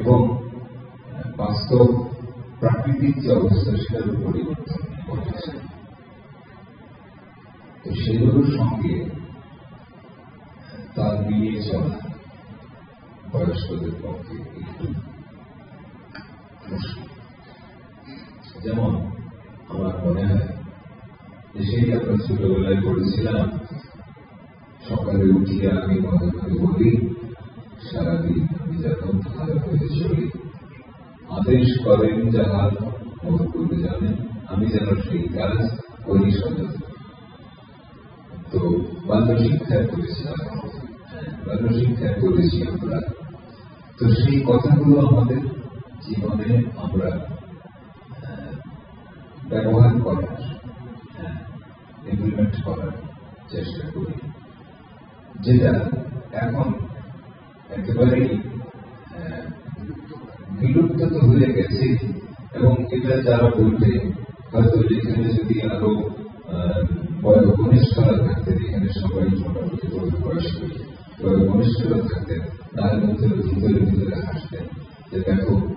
এবং বাস্তব প্রাকৃতিক যে অবস্থা, সেটার পরিবর্তন তো সেগুলোর সঙ্গে তার মিলিয়ে চলা বয়স্কদের পক্ষে একটু যেমন, আমার মনে হয়, যে সেই আমরা ছোটবেলায় পড়েছিলাম, সকালে উঠিয়ে আমি মনে করে বলি সারাদিন আমি যখন ভালো আদেশ করেন যাহা মনে করবে জানেন, আমি যেন সেই কাজ করি সদর তো বাল্য শিক্ষায় করেছিলাম বাল্য শিক্ষায় করেছি আমরা। তো সেই কথাগুলো আমাদের জীবনে আমরা ব্যবহার করার ইমপ্লিমেন্ট করার চেষ্টা করি। যেটা এখন একেবারেই বিলুপ্ত তো হয়ে গেছে এবং এটা যারা বলবে হয়তো যেখানে যদি আরও বয়োঘনিষ্ঠরা থাকতেন, এখানে সবাই মোটামুটি তরুণ বয়স্ক বয়োঘনিষ্ঠরা থাকতেন, তার মধ্যে ভিতরে ভিতরে হাসতেন যে দেখো এখনও